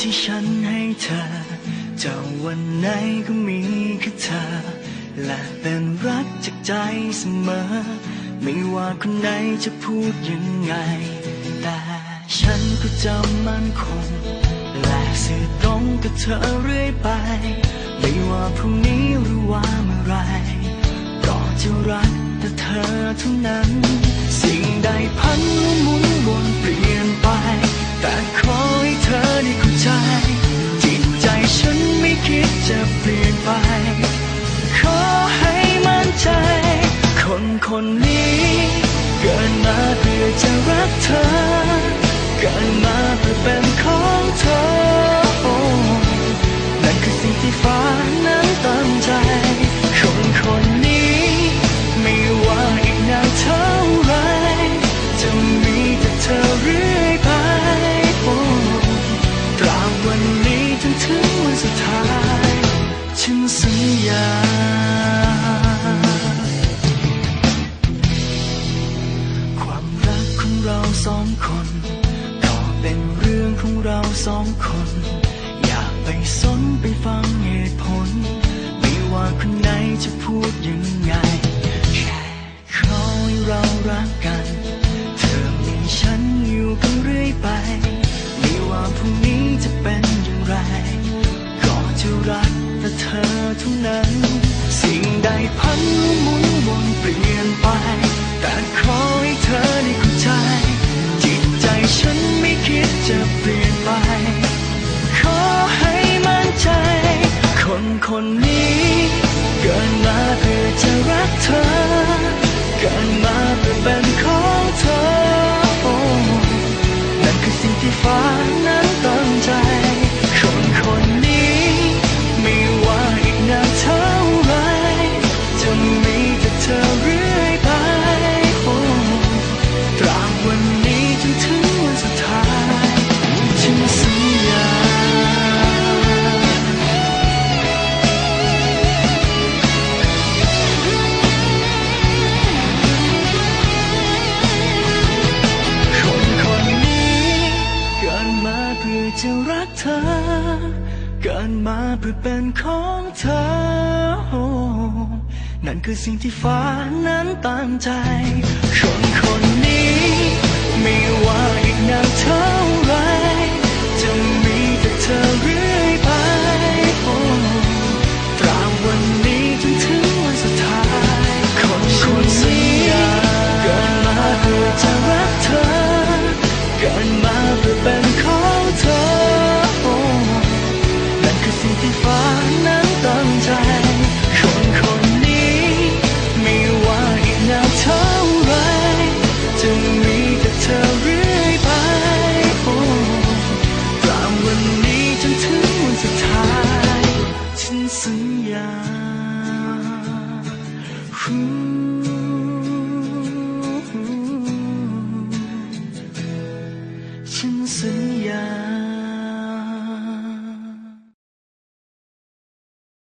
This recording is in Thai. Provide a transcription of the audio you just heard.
ที่ฉันให้เธอจะวันไหนก็มีแค่เธอ และเป็นรักจากใจเสมอ ไม่ว่าคนไหนจะพูดยังไง แต่ฉันก็จะมั่นคง และสื่อตรงกับเธอเรื่อยไป ไม่ว่าพรุ่งนี้หรือว่าเมื่อไรก็จะรักแต่เธอเท่านั้น สิ่งใดพันหมุนวนเปลี่ยนไป แต่ เป็นของเธอนั่นคือสิ่งที่ฟ้านั้นตั้งใจ คนคนนี้ไม่ว่าอีกนานเท่าไร จะมีแต่เธอเรื่อยไปตราบวันนี้จนถึงวันสุดท้าย ฉันสัญญาความรักของเราสองคน เป็นเรื่องของเราสองคน อย่าไปสนไปฟังเหตุผล ไม่ว่าคนไหนจะพูดยังไงแค่ขอให้เรารักกัน เธอมีฉันอยู่กันเรื่อยไป ไม่ว่าพรุ่งนี้จะเป็นอย่างไร ก็จะรักแต่เธอเท่านั้น สิ่งใดพันหมุนวนเปลี่ยนไป แต่ขอให้เธอ เธอ เกิดมาเพื่อเป็นของเธอ นั่นคือสิ่งที่ฟ้านั้นตั้งใจ คนคนนี้ ไม่ว่าอีกนานเท่าไร ฉันสัญญา